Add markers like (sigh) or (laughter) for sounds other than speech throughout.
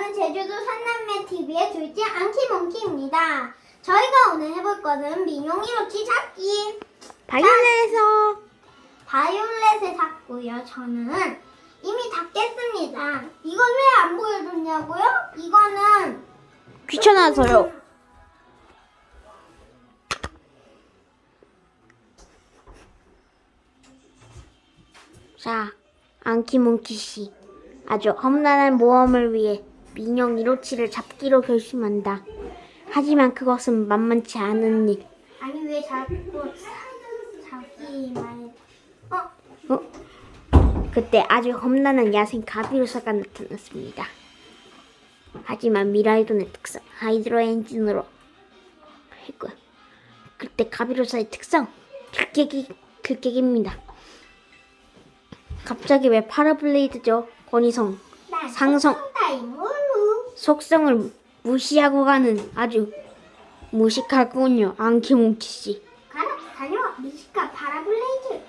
저는 제주도 산남매 TV의 둘째 안키몽키입니다. 저희가 오늘 해볼 것은 민용 이로치 잡기. 바이올렛에서 바이올렛을 샀고요. 저는 이미 다 깼습니다. 이건 왜 안 보여줬냐고요? 이거는 귀찮아서요. 자, 안키몽키 씨. 아주 험난한 모험을 위해 민영 1호치를 잡기로 결심한다. 하지만 그것은 만만치 않은 일. 아니 왜 자꾸 자기 말 어? 어? 그때 아주 험난한 야생 가비로사가 나타났습니다. 하지만 미라이돈의 특성 하이드로 엔진으로 했고 그때 가비로사의 특성 극격이 극격입니다. 갑자기 왜 파라블레이드죠? 권희성 난 상성. 속성을 무시하고 가는 아주 무식하군요. 안키몽키 씨. 가라 다녀와 미식가 바라블레이즈.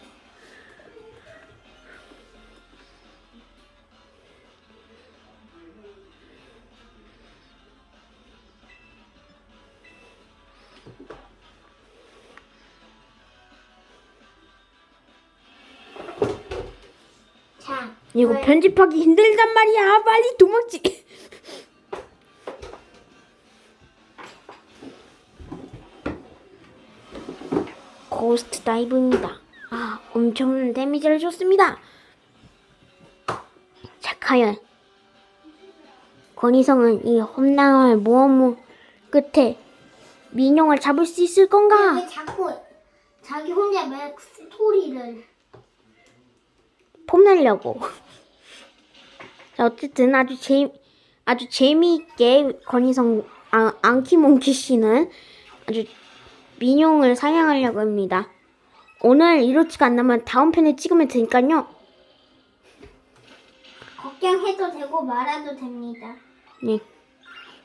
자, 이거 왜- 편집하기 힘들단 말이야. 빨리 도망치. 고스트 다이브입니다. 아, 엄청난 데미지를 줬습니다. 자, 과연 권희성은 이 험난한 모험 끝에 민용을 잡을 수 있을 건가? 왜 자꾸 자기 혼자 막 스토리를 폼내려고. 자, 어쨌든 아주 재 아주 재미있게 권희성 아, 안키몽키 씨는 아주 민용을 사냥하려고 합니다. 오늘 이로치가 안 나면 다음 편에 찍으면 되니까요. 걱정해도 되고 말아도 됩니다. 네.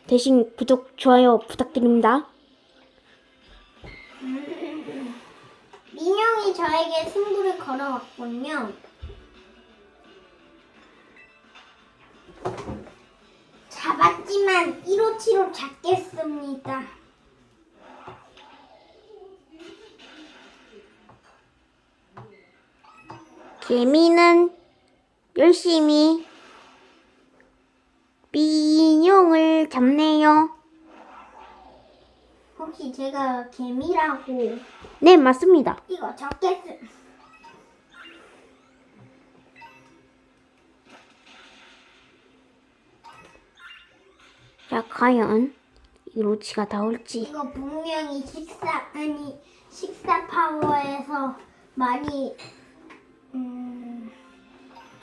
대신 구독, 좋아요 부탁드립니다. 민영이 저에게 승부를 걸어왔군요. 잡았지만 1호치로 잡겠습니다. 개미는 열심히 민용을 잡네요. 혹시 제가 개미라고 네, 맞습니다. 이거 잡겠음. 자, 과연 이 로치가 나올지. 이거 분명히 식사 아니 식사 파워에서 많이 음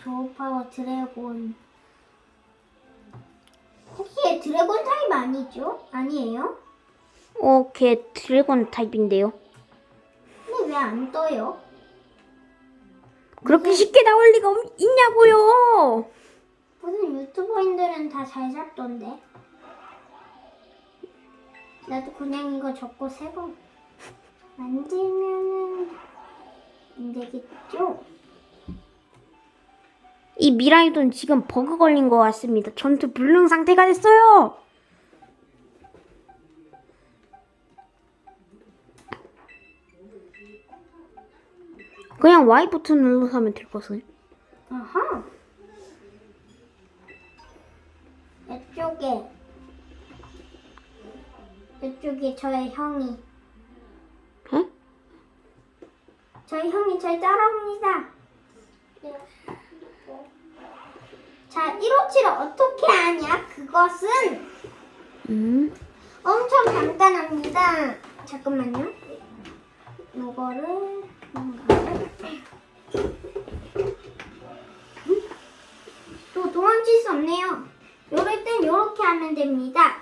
조우 파워 드래곤 혹시 얘 드래곤 타입 아니죠? 아니에요? 어, 걔 드래곤 타입인데요. 근데 왜 안 떠요? 그렇게 쉽게 나올 리가 없- 있냐고요. 무슨 유튜버인들은 다 잘 잡던데. 나도 그냥 이거 접고 새거 만들면은 안 되겠죠? 이 미라이돈 지금 버그 걸린 것 같습니다. 전투 불능 상태가 됐어요. 그냥 Y 버튼 눌러서 하면 될 것을. 아하. 이쪽에 이쪽에 저의 형이 에? 저희 형이 잘 따라옵니다. 자, 1호치를 어떻게 하냐? 그것은 음. 엄청 간단합니다. 잠깐만요. 요거를 뭔가를 음? 또 도망칠 수 없네요. 요럴 땐 요렇게 하면 됩니다.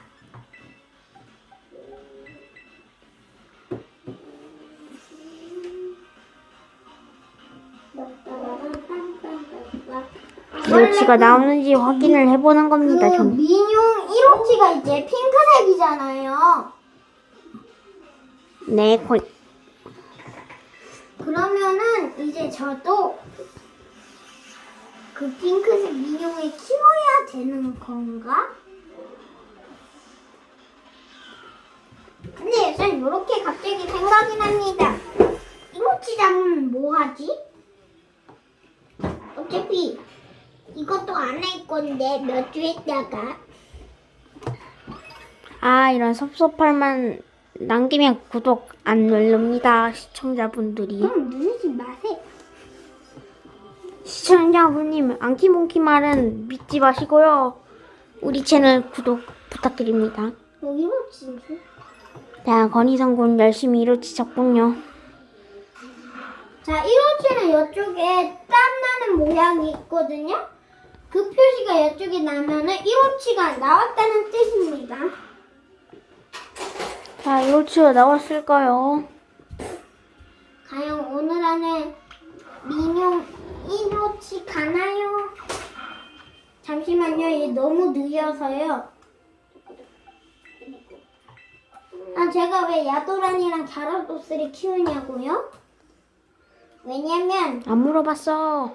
브로치가 나오는지 확인을 해보는 겁니다. 그 좀. 민용 1호치가 이제 핑크색이잖아요. 네, 고... 그러면은 이제 저도 그 핑크색 민용을 키워야 되는 건가? 근데 요즘 이렇게 갑자기 생각이 납니다. 이모치장은 뭐하지? 이것도 안 할 건데 몇 주 있다가 아 이런 섭섭할만 남기면 구독 안 누릅니다 시청자분들이 그럼 누르지 마세요. 시청자분님 안키몽키 말은 믿지 마시고요 우리 채널 구독 부탁드립니다 뭐 이모치인지? 자 건희성 군 열심히 이루어지셨군요 자, 이모치는 이쪽에 땀 나는 모양이 있거든요. 그 표시가 이쪽에 나면은 이모치가 나왔다는 뜻입니다. 자 이로치가 나왔을까요? 과연 오늘 안에 민용 이모치 가나요? 잠시만요. 얘 너무 느려서요. 아, 제가 왜 야도란이랑 갸라도스를 키우냐고요? 왜냐면 안 물어봤어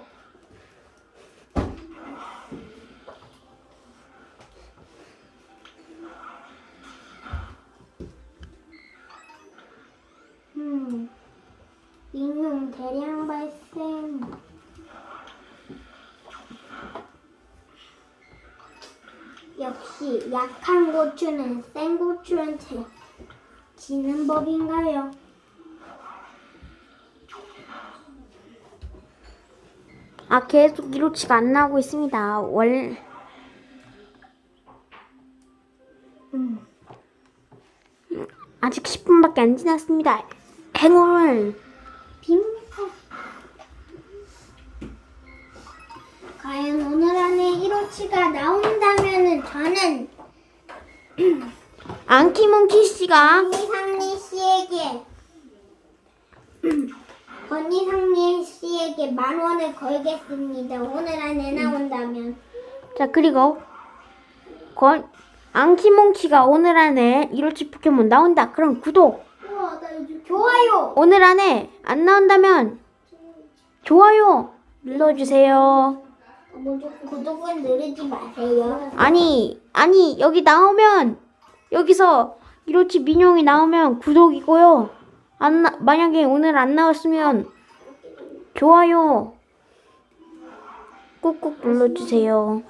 민용 대량 발생. 역시 약한 고추는 센 고추한테 지는 법인가요? 아 계속 이로치가 안 나오고 있습니다 월 음, 아직 10분밖에 안 지났습니다 행운을 빔사. 과연 오늘 안에 1호치가 나온다면은 저는 (clears throat) 안키몽키 씨가 건희상리 씨에게 (clears throat) 건희상리 씨에게 만 원을 걸겠습니다. 오늘 안에 나온다면 자 그리고 건 안키몽키가 오늘 안에 이로치 포켓몬 나온다 그럼 구독 좋아요. 오늘 안에 안 나온다면 좋아요 눌러주세요 먼저 구독은 누르지 마세요. 아니 아니 여기 나오면 여기서 이로치 민용이 나오면 구독이고요 안 나, 만약에 오늘 안 나왔으면 좋아요 꾹꾹 눌러주세요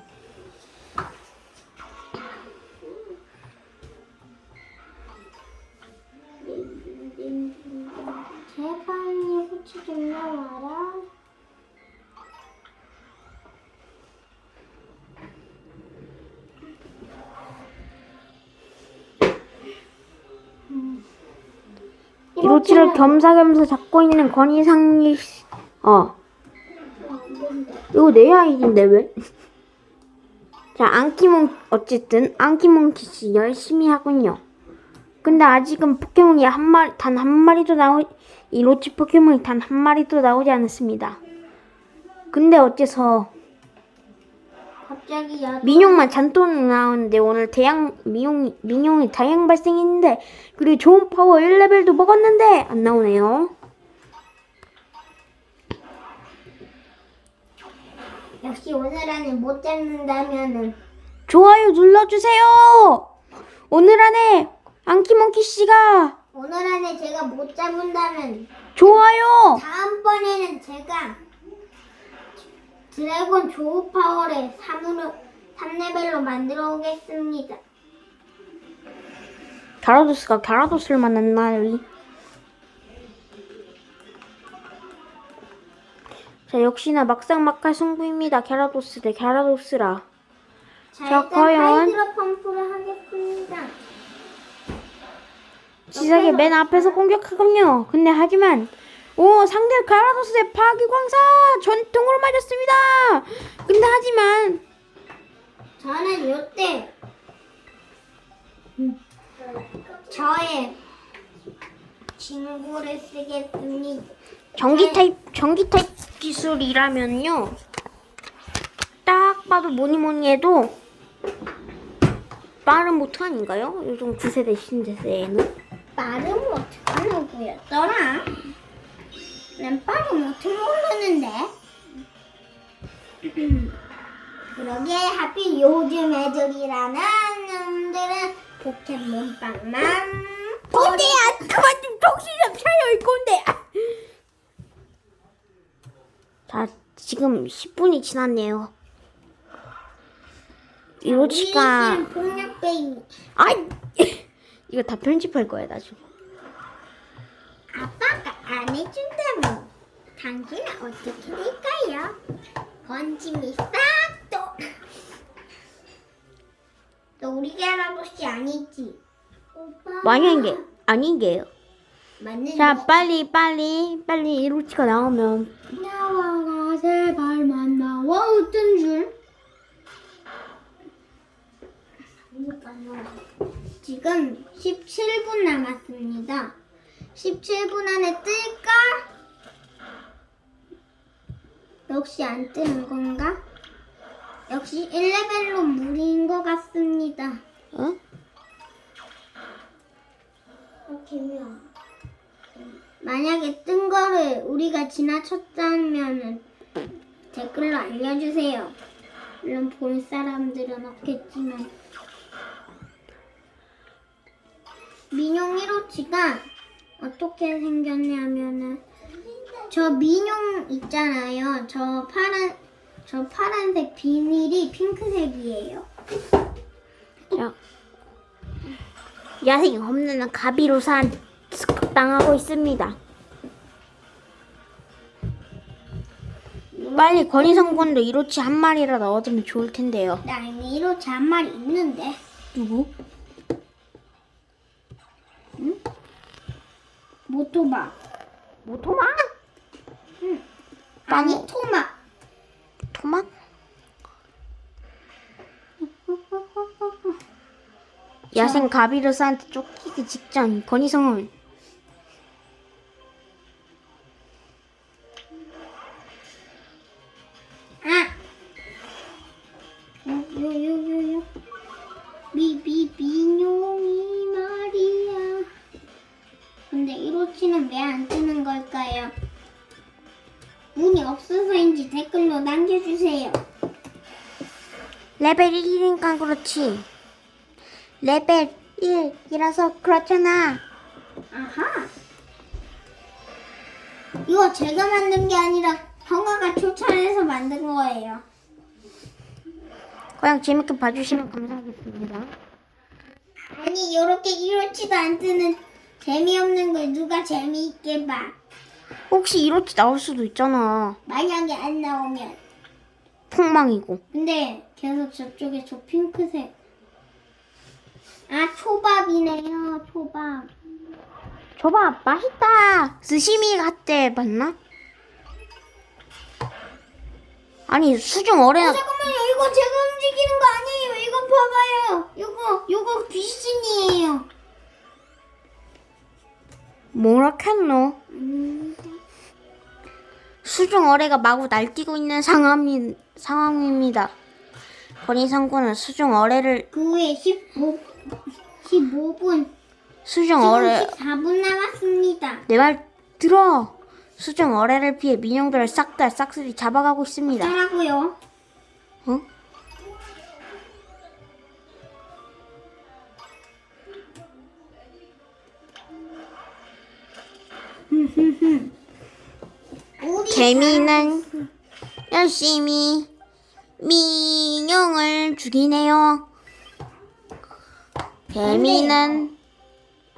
이로치를 겸사겸사 잡고 있는 권희상이 씨- 어 이거 내 아이디인데 왜? (laughs) 자 안키몽 어쨌든 안키몽키 씨 열심히 하군요. 근데 아직은 포켓몬이 한 마리 단 한 마리도 나오 이 로치 포켓몬이 단 한 마리도 나오지 않았습니다. 근데 어째서 갑자기 야 민용만 잔뜩 나오는데 오늘 대양 민용 민용이 다양 발생했는데 그리고 좋은 파워 1레벨도 먹었는데 안 나오네요. 역시 오늘 안에 못 잡는다면은 좋아요 눌러주세요. 오늘 안에 안키몽키 씨가 오늘 안에 제가 못 잡는다면 좋아요. 다음번에는 제가 드래곤 조우 파워를 3으로 3레벨로 만들어 오겠습니다. 갸라도스가 갸라도스를 만난 날이. 자 역시나 막상 막할 승부입니다. 갸라도스 대 갸라도스라. 자, 자, 과연? 하이드로 펌프를 하겠습니다. 시작에 맨 앞에서 공격하군요. 근데 하지만 오 상대 가라도스의 파기광사 전통으로 맞았습니다. 근데 하지만 저는 요때 저의 친구를 쓰겠습니다. 전기 타입 전기 타입 기술이라면요. 딱 봐도 뭐니 뭐니 해도 빠른 모트 아닌가요? 요즘 9세대 신세대에는 빠른 모트가 누구였더라? 난 빠른 모트 모르는데. 그러게 하필 요즘 애들이라는 놈들은 포켓몬빵만. 꼰대야 그만 좀 정신 좀 차려 이 꼰대 자 지금 10분이 지났네요. 이로치가 폭력. 아이 (laughs) 이거 다 편집할 거야 나중에 아빠가 안 해준다면 당신은 어떻게 될까요? 건짐이 싹도. 너 우리 할아버지 아니지? 오빠. 만약에 게 아니게요 맞는 자 거. 빨리 빨리 빨리 이로치가 나오면 나와라 제발만 나와 어떤 줄? 지금 17분 남았습니다. 17분 안에 뜰까? 역시 안 뜨는 건가? 역시 1레벨로 무리인 것 같습니다. 어? 만약에 뜬 거를 우리가 지나쳤다면 댓글로 알려주세요. 물론 볼 사람들은 없겠지만 민용 1호치가 어떻게 생겼냐면은 저 민용 있잖아요. 저 파란 저 파란색 비닐이 핑크색이에요. 자 야생 없는 가비로산 당하고 있습니다 빨리 권위성군도 이로치 한 마리라도 얻으면 좋을 텐데요 나 이미 1호치 한 마리 있는데. 누구? 모토바. 모토마? 아니 빵. 토마. 토막? 야생 가비로스한테 쫓기기 직전 권위성은 어서인지 댓글로 남겨주세요. 레벨 1이니까 그렇지. 레벨 1이라서 그렇잖아. 아하. 이거 제가 만든 게 아니라 형아가 추천해서 만든 거예요. 그냥 재밌게 봐주시면 감사하겠습니다. 아니 이렇게 1호치도 안 뜨는 재미없는 걸 누가 재미있게 봐 혹시 이로치 나올 수도 있잖아. 만약에 안 나오면. 폭망이고. 근데 계속 저쪽에 저 핑크색. 아 초밥이네요 초밥. 저봐 맛있다. 스시미 같대 맞나? 아니 수중 어, 어레나 잠깐만요. 이거 제가 움직이는 거 아니에요. 이거 봐봐요. 이거 이거 귀신이에요 뭐라? 음, 수중 어뢰가 마구 날뛰고 있는 상황이, 상황입니다. 권희상군은 수중 어뢰를 그 후에 15 15분 수중 어뢰 14분 남았습니다 내 말 들어 수중 어뢰를 피해 민용들을 싹 다 싹쓸이 잡아가고 있습니다. 어쩌라고요 어? 개미는 열심히 민용을 죽이네요. 개미는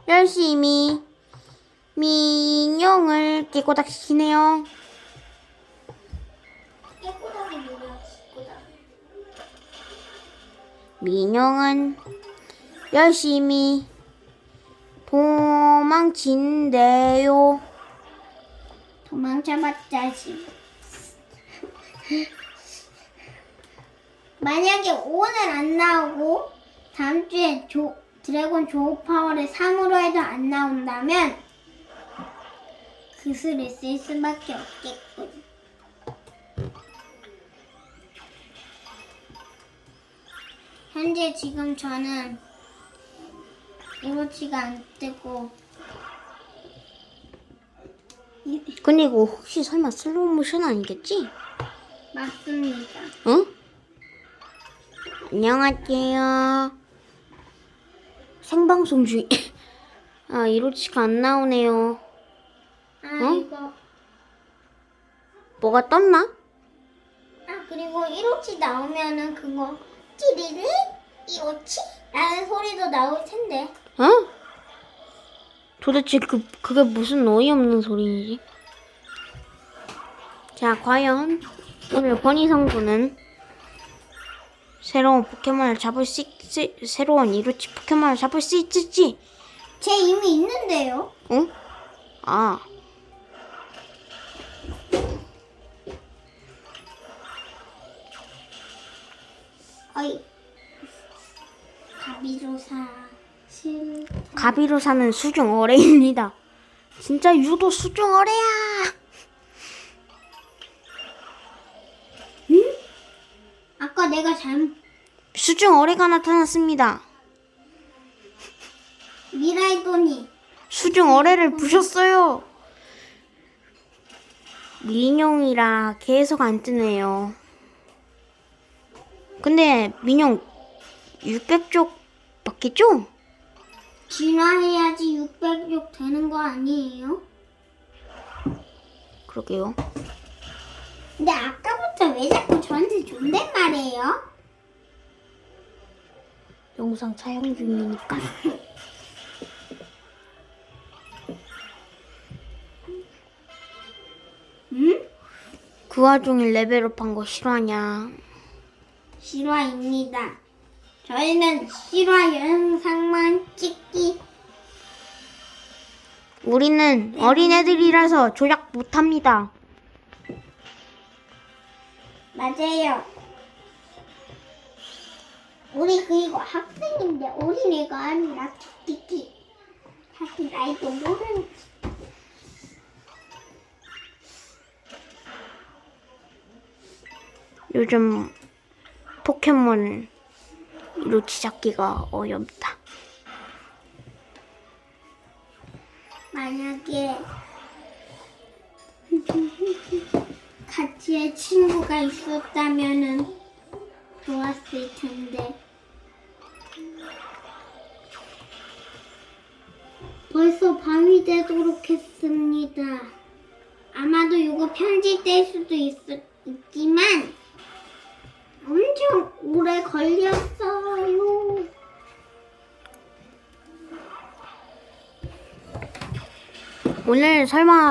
열심히 민용을 깨꼬닥 시키네요. 깨끗하게 뭐야 깨끗하게 민용은 열심히 도망친대요. 도망쳐봤자 지 만약에 오늘 안 나오고 다음 주에 조, 드래곤 조우 파워를 3으로 해도 안 나온다면 그 수를 쓸 수밖에 없겠군. 현재 지금 저는 이모치가 안 뜨고 이- 근데 이거 혹시 설마 슬로우 모션 아니겠지? 맞습니다. 응? 안녕하세요. 생방송 중 (laughs) 아, 이로치가 안 나오네요. 아 어? 이거 뭐가 떴나? 아 그리고 1호치 나오면은 그거 찌리리 1호치? 라는 소리도 나올 텐데 어? 도대체 그, 그게 무슨 어이없는 소리지? 자, 과연 오늘 권희성군은 새로운 포켓몬을 잡을 수 있지, 새로운 이로치 포켓몬을 잡을 수 있을지, 제 이미 있는데요 응? 아, 가비로 사는 수중 어뢰입니다. 진짜 유도 수중 어뢰야! 아까 내가 잘못 수중 어뢰가 나타났습니다. 미라이돈이 수중 어뢰를 부셨어요. 민용이라 계속 안 뜨네요. 근데 민용 600쪽 맞겠죠? 진화해야지 600족 되는 거 아니에요? 그러게요. 근데 아까부터 왜 자꾸 저한테 존댓말해요? 영상 촬영 중이니까. (laughs) 응? 그 와중에 레벨업한 거 싫어하냐? 실화입니다. 저희는 실화 영상만 찍기 우리는 어린애들이라서 조작 못합니다. 맞아요. 우리 그리고 학생인데 어린애가 아니라 키키키. 사실 나이도 모르는 요즘 포켓몬 이로치 잡기가 어렵다. 만약에 (laughs) 같이의 친구가 있었다면은 좋았을 텐데 벌써 밤이 되도록 했습니다. 아마도 이거 편집될 수도 있, 있지만 엄청 오래 걸렸어요. 오늘 설마